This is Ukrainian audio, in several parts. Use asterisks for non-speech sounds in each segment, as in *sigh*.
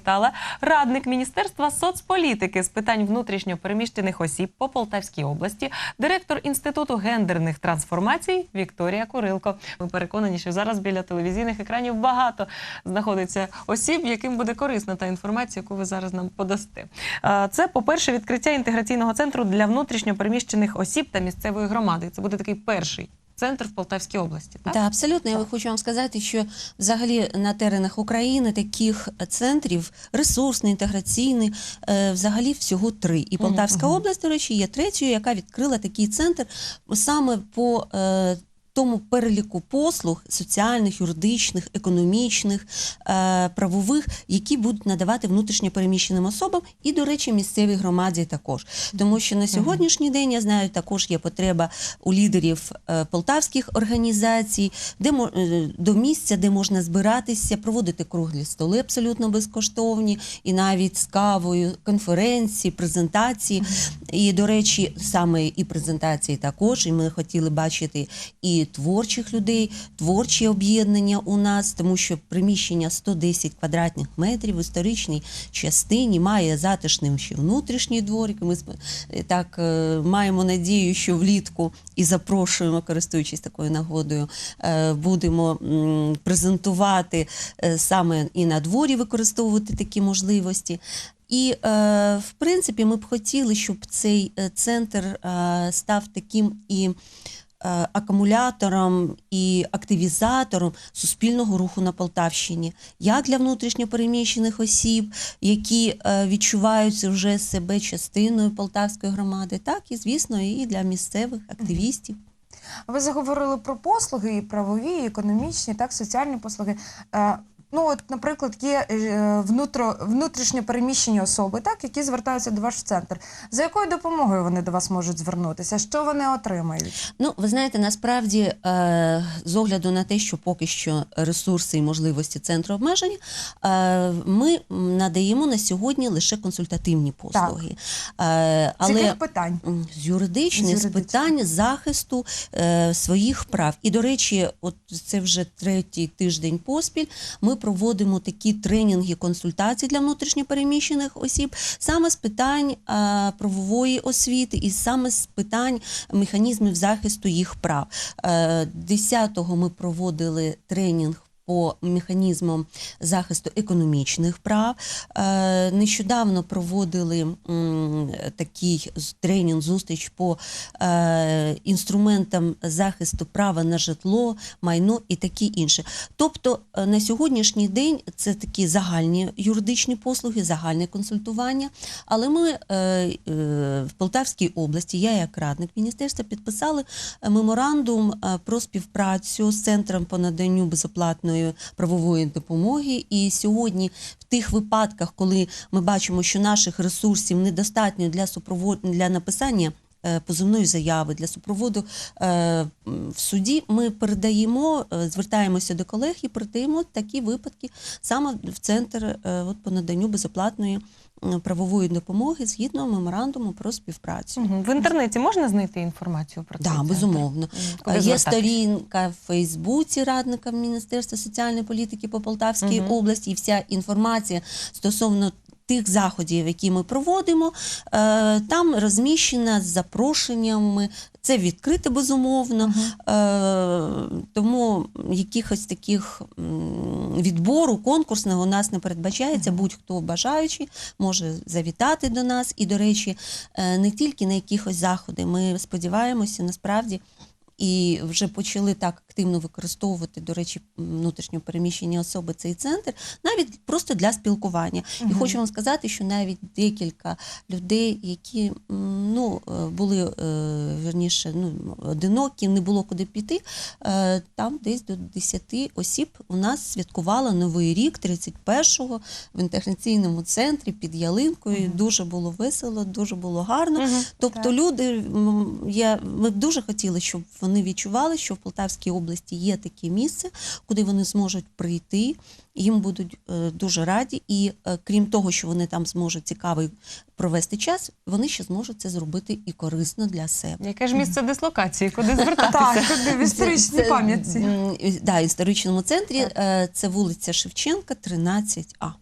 Завітала радник Міністерства соцполітики з питань внутрішньо переміщених осіб по Полтавській області, директор інституту гендерних трансформацій Вікторія Курилко. Ми переконані, що зараз біля телевізійних екранів багато знаходиться осіб, яким буде корисна та інформація, яку ви зараз нам подасте. Це, по-перше, відкриття інтеграційного центру для внутрішньо переміщених осіб та місцевої громади. Це буде такий перший центр в Полтавській області. Так? да, абсолютно. Я хочу вам сказати, що взагалі на теренах України таких центрів ресурсний, інтеграційний, е, взагалі всього три. І Полтавська угу. область, до речі, є третьою, яка відкрила такий центр саме по. Тому переліку послуг соціальних, юридичних, економічних, е, правових, які будуть надавати внутрішньо переміщеним особам, і, до речі, місцевій громаді також. Тому що на сьогоднішній день я знаю, також є потреба у лідерів е, полтавських організацій, де е, до місця, де можна збиратися, проводити круглі столи абсолютно безкоштовні, і навіть з кавою, конференції, презентації. І, до речі, саме і презентації також. І ми хотіли бачити і творчих людей, творчі об'єднання у нас, тому що приміщення 110 квадратних метрів в історичній частині має затишним ще внутрішній дворик. Ми е, так е, маємо надію, що влітку і запрошуємо, користуючись такою нагодою, е, будемо презентувати саме і на дворі використовувати такі можливості. І, в принципі, ми б хотіли, щоб цей центр став таким і акумулятором і активізатором суспільного руху на Полтавщині, як для внутрішньопереміщених осіб, які відчуваються відчувають вже себе частиною полтавської громади, так і, звісно, і для місцевих активістів. Ви заговорили про послуги і правові, і економічні, так, соціальні послуги. Ну, от, наприклад, є е, внутро, внутрішньо переміщені особи, так, які звертаються до вас в центр. За якою допомогою вони до вас можуть звернутися? Що вони отримають? Ну, ви знаєте, насправді, е, з огляду на те, що поки що ресурси і можливості центру обмежені, е, ми надаємо на сьогодні лише консультативні послуги. Е, З яких питань? З юридичних, З питань захисту своїх прав. І, до речі, от це вже третій тиждень поспіль. Ми проводимо такі тренінги, консультації для внутрішньопереміщених осіб саме з питань е, правової освіти і саме з питань механізмів захисту їх прав. Е, 10-го ми проводили тренінг. По механізмам захисту економічних прав Е, нещодавно проводили такий тренінг, зустріч по е, інструментам захисту права на житло, майно і таке інше. Тобто е, на сьогоднішній день це такі загальні юридичні послуги, загальне консультування. Але ми в Полтавській області, я як радник міністерства, підписали меморандум про співпрацю з центром по наданню безоплатної правової допомоги. І сьогодні, в тих випадках, коли ми бачимо, що наших ресурсів недостатньо для супровод... для написання. Позивної Позовної заяви для супроводу е, в суді ми передаємо, е, звертаємося до колег і передаємо такі випадки саме в центр е, от, по наданню безоплатної правової допомоги згідно меморандуму про співпрацю. Угу. В інтернеті можна знайти інформацію про це? Так, безумовно. Куди Є звертатись? сторінка в Фейсбуці радника Міністерства соціальної політики по Полтавській угу. області, і вся інформація стосовно тих заходів, які ми проводимо, е, там розміщена з запрошеннями. Це відкрите безумовно, е, тому якихось таких відбору конкурсного у нас не передбачається. Будь-хто бажаючий може завітати до нас. І, до речі, е, не тільки на якихось заходи. Ми сподіваємося, насправді. І вже почали так активно використовувати, до речі, внутрішньо переміщені особи цей центр, навіть просто для спілкування. І хочу вам сказати, що навіть декілька людей, які ну, е, були е, верніше, ну, одинокі, не було куди піти, е, там десь до 10 осіб у нас святкувало Новий рік 31-го в інтеграційному центрі під ялинкою. Мгм. Дуже було весело, дуже було гарно. Мгм. Тобто Так. люди, я, ми б дуже хотіли, щоб вони відчували, що в Полтавській області є таке місце, куди вони зможуть прийти, їм будуть е, дуже раді. І е, крім того, що вони там зможуть цікавий провести час, вони ще зможуть це зробити і корисно для себе. Яке ж місце дислокації? Куди звертатися? Так, в історичній пам'ятці. Да, історичному центрі е, це вулиця Шевченка, 13А.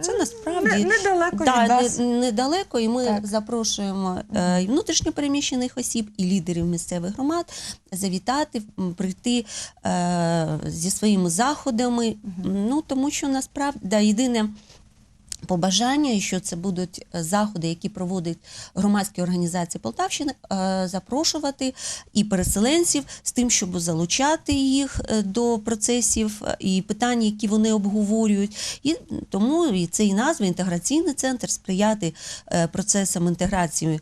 Це насправді Не- недалеко да, від нас. не- недалеко, і ми Так. запрошуємо е, і внутрішньопереміщених осіб, і лідерів місцевих громад завітати, м, прийти е, зі своїми заходами. Ну тому що насправді да, єдине. Побажання, що це будуть е, заходи, які проводять громадські організації Полтавщини, е, запрошувати і переселенців з тим, щоб залучати їх е, до процесів і питань, які вони обговорюють. І тому і це і назва інтеграційний центр сприяти процесам інтеграції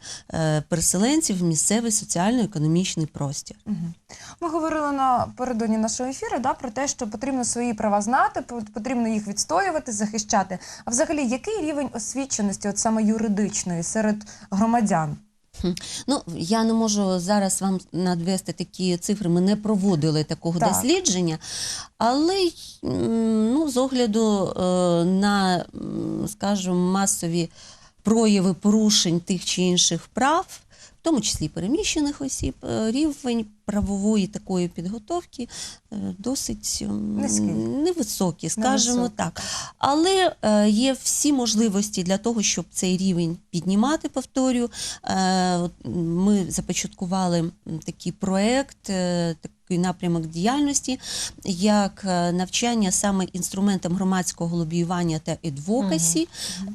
переселенців в місцевий соціально-економічний простір. Мгм. Ми говорили напередодні нашого ефіру да, про те, що потрібно свої права знати, потрібно їх відстоювати, захищати. А взагалі, який рівень освіченості, от саме юридичної, серед громадян? Ну, я не можу зараз вам надвести такі цифри. Ми не проводили такого Так. дослідження, але ну, з огляду е, на, скажімо, масові прояви порушень тих чи інших прав, в тому числі переміщених осіб, е, рівень правової такої підготовки е, досить Низький. невисокий, скажімо Невисокий, так. Але е, є всі можливості для того, щоб цей рівень піднімати. Повторю, ми започаткували такий проект, такий напрямок діяльності, як навчання саме інструментам громадського лобіювання та адвокасі.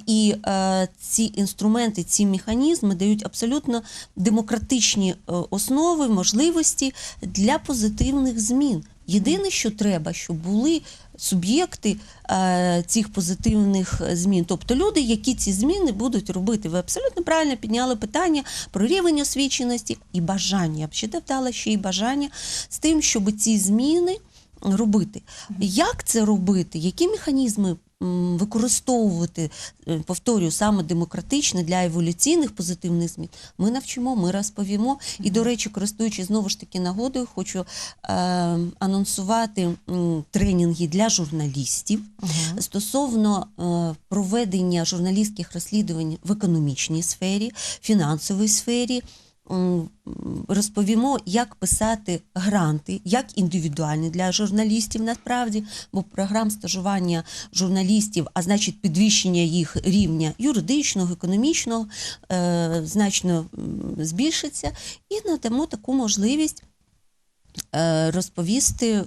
І е, ці інструменти, ці механізми дають абсолютно демократичні е, основи, можливості для позитивних змін. Єдине, що треба, щоб були суб'єкти е, цих позитивних змін, тобто люди, які ці зміни будуть робити. Ви абсолютно правильно підняли питання про рівень освіченості і бажання. Я б ще додала ще й бажання з тим, щоб ці зміни робити. Як це робити? Які механізми використовувати, е, повторюю, саме демократично для еволюційних позитивних змін? Ми навчимо, ми розповімо. І, до речі, користуючись знову ж таки нагодою, хочу е, анонсувати тренінги для журналістів стосовно е, проведення журналістських розслідувань в економічній сфері, фінансовій сфері. Розповімо, як писати гранти, як індивідуальні для журналістів насправді, бо програм стажування журналістів, а значить підвищення їх рівня юридичного, економічного, е, значно збільшиться, і надамо таку можливість е, розповісти, е,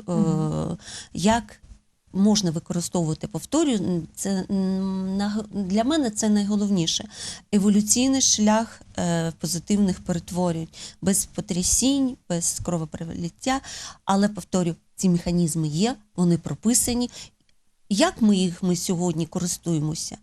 як можна використовувати повторюю, це для мене це найголовніше. Еволюційний шлях е, позитивних перетворень, без потрясінь, без кровопролиття. Але повторю, ці механізми є, вони прописані. Як ми їх ми сьогодні користуємося?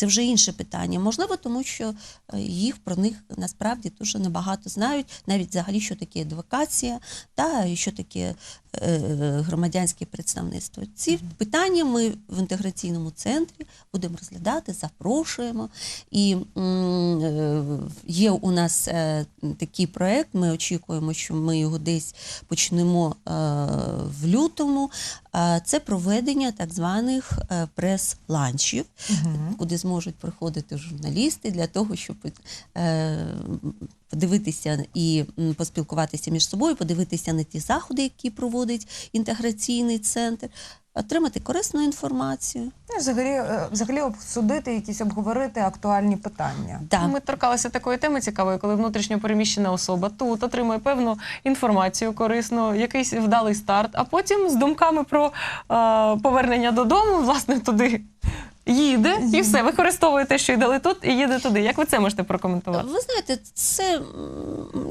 Це вже інше питання. Можливо, тому що е, їх про них насправді дуже небагато знають, навіть взагалі, що таке адвокація, та і що таке е, громадянське представництво. Ці питання ми в інтеграційному центрі будемо розглядати, запрошуємо. І е, є у нас такий проект. Ми очікуємо, що ми його десь почнемо в лютому. Це проведення так званих прес-ланчів куди зможуть приходити журналісти для того, щоб е, подивитися і поспілкуватися між собою, подивитися на ті заходи, які проводить інтеграційний центр, отримати корисну інформацію. Взагалі, е, взагалі обсудити якісь обговорити актуальні питання. Да. Ми торкалися такої теми цікавої, коли внутрішньо переміщена особа тут отримує певну інформацію корисну, якийсь вдалий старт, а потім з думками про е, повернення додому, власне, туди їде і все, використовує те, що й дали тут, і їде туди. Як ви це можете прокоментувати? Ви знаєте, це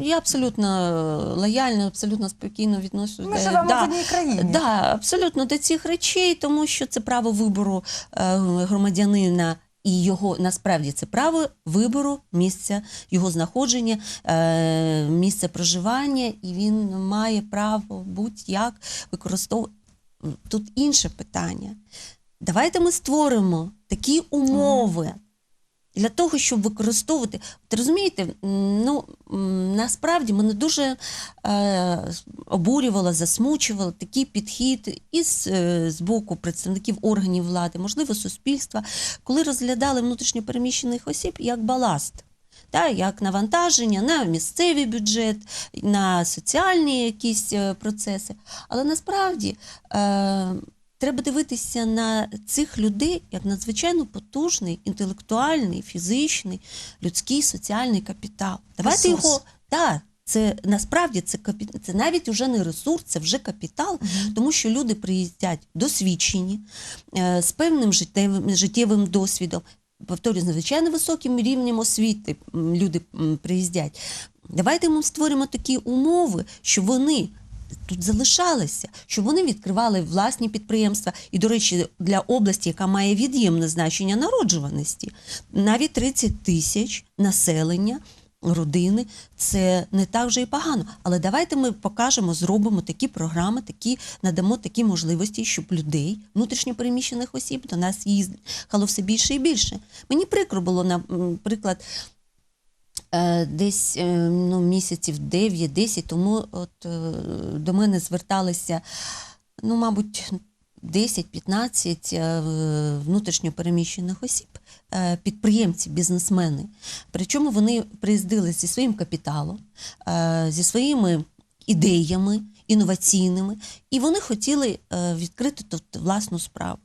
я абсолютно лояльно, абсолютно спокійно відношусь. Ми до- живемо да. в одній країні. Да, абсолютно до цих речей, тому що це право вибору е, громадянина. І його насправді це право вибору місця його знаходження, е, місця проживання, і він має право будь-як використовувати. Тут інше питання. Давайте ми створимо такі умови для того, щоб використовувати. От розумієте, ну насправді мене дуже е, обурювало, засмучувало такий підхід із е, з боку представників органів влади, можливо, суспільства, коли розглядали внутрішньопереміщених осіб як баласт. Та, як навантаження на місцевий бюджет, на соціальні якісь е, процеси. Але насправді е, треба дивитися на цих людей як надзвичайно потужний інтелектуальний, фізичний, людський, соціальний капітал. Давайте Ресурс. його так. Це насправді це це навіть вже не ресурс, це вже капітал, тому що люди приїздять досвідчені е, з певним життєвим, життєвим досвідом. Повторюю, з надзвичайно високим рівнем освіти люди приїздять. Давайте ми створимо такі умови, щоб вони тут залишалися, щоб вони відкривали власні підприємства. І, до речі, для області, яка має від'ємне значення народжуваності, навіть 30 тисяч населення. Родини це не так вже і погано. Але давайте ми покажемо, зробимо такі програми, такі надамо такі можливості, щоб людей, внутрішньопереміщених осіб, до нас їздило все більше і більше. Мені прикро було, наприклад, десь е, ну, місяців 9-10 тому от, е, до мене зверталися, ну, мабуть, 10-15 е, внутрішньопереміщених осіб, е, підприємці, бізнесмени. Причому вони приїздили зі своїм капіталом, е, зі своїми ідеями інноваційними, і вони хотіли е, відкрити тут власну справу.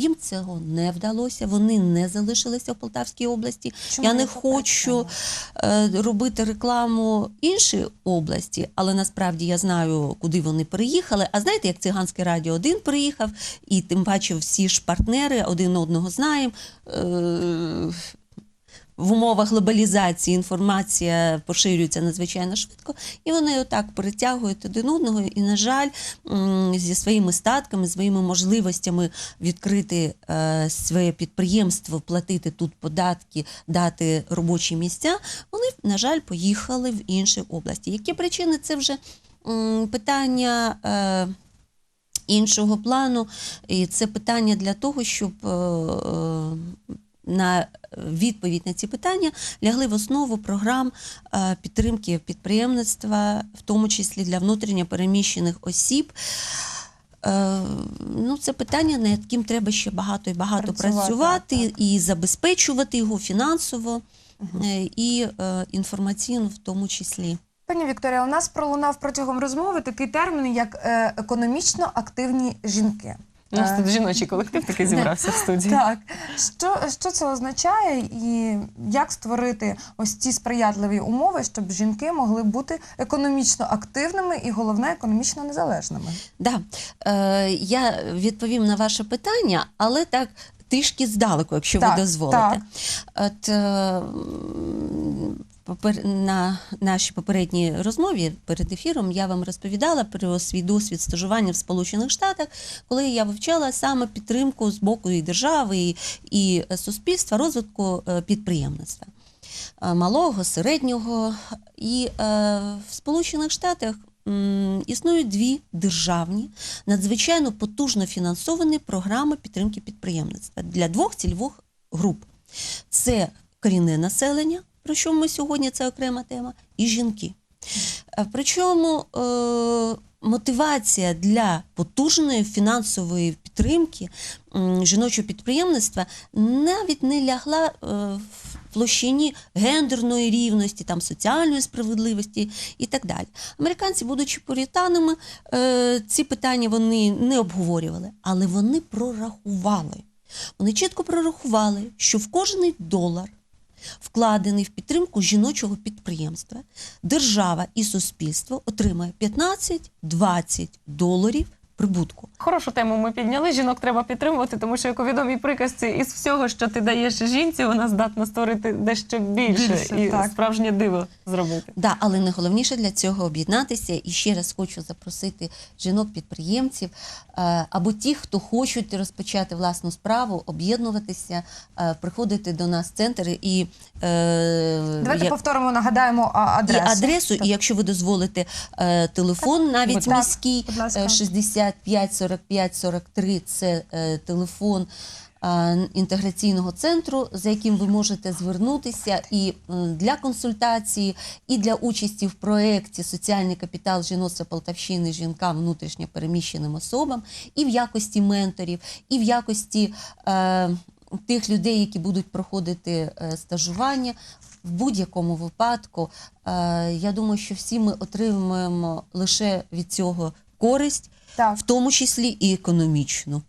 Їм цього не вдалося, вони не залишилися в Полтавській області. Чому Я не хочу працюєте? е, робити рекламу іншої області, але насправді я знаю, куди вони переїхали. А знаєте, як циганське радіо один приїхав, і тим паче всі ж партнери один одного знаємо. В умовах глобалізації інформація поширюється надзвичайно швидко, і вони отак перетягують один одного. І, на жаль, зі своїми статками, своїми можливостями відкрити е, своє підприємство, платити тут податки, дати робочі місця, вони, на жаль, поїхали в інші області. Які причини? Це вже питання. Е, Іншого плану, і це питання для того, щоб е, на відповідь на ці питання лягли в основу програм е, підтримки підприємництва, в тому числі для внутрішньо переміщених осіб. Е, Ну, це питання, над яким треба ще багато і багато Працювати, працювати і забезпечувати його фінансово е, і е, інформаційно, в тому числі. Пані Вікторія, у нас пролунав протягом розмови такий термін, як е, економічно активні жінки. У нас Е, тут жіночий колектив такий *laughs* зібрався в студії. Так, що, що це означає, і як створити ось ці сприятливі умови, щоб жінки могли бути економічно активними і головне економічно незалежними? Да. Е, я відповім на ваше питання, але так трішки здалеку, якщо Так, ви дозволите. так. От, е, на нашій попередній розмові перед ефіром я вам розповідала про свій досвід стажування в Сполучених Штатах, коли я вивчала саме підтримку з боку і держави, і, і суспільства розвитку е, підприємництва е, малого, середнього. І е, в Сполучених Штатах м, існують дві державні, надзвичайно потужно фінансовані програми підтримки підприємництва для двох цільових груп. Це корінне населення, про що ми сьогодні це окрема тема, і жінки. Е, Причому е, мотивація для потужної фінансової підтримки жіночого підприємництва навіть не лягла е, в площині гендерної рівності, там, соціальної справедливості і так далі. Американці, будучи пуританами, е, ці питання вони не обговорювали, але вони прорахували. Вони чітко прорахували, що в кожний долар вкладений в підтримку жіночого підприємства, держава і суспільство отримає 15-20 доларів прибутку. Хорошу тему ми підняли. Жінок треба підтримувати, тому що як у відомій приказці, із всього, що ти даєш жінці, вона здатна створити дещо більше, Більше, і так. справжнє диво зробити. Да, але найголовніше для цього об'єднатися. І ще раз хочу запросити жінок-підприємців е, або ті, хто хочуть розпочати власну справу, об'єднуватися, е, приходити до нас в центр і е, Давайте як- повторимо, нагадаємо адресу. І адресу, і якщо ви дозволите телефон, навіть Так, міський будь ласка. е, 65 45 43 це е, телефон. Інтеграційного центру, за яким ви можете звернутися і для консультації, і для участі в проєкті Соціальний капітал жіноцтва Полтавщини жінкам внутрішньо переміщеним особам, і в якості менторів, і в якості е, тих людей, які будуть проходити е, стажування. В будь-якому випадку, е, я думаю, що всі ми отримуємо лише від цього користь Так. в тому числі і економічно.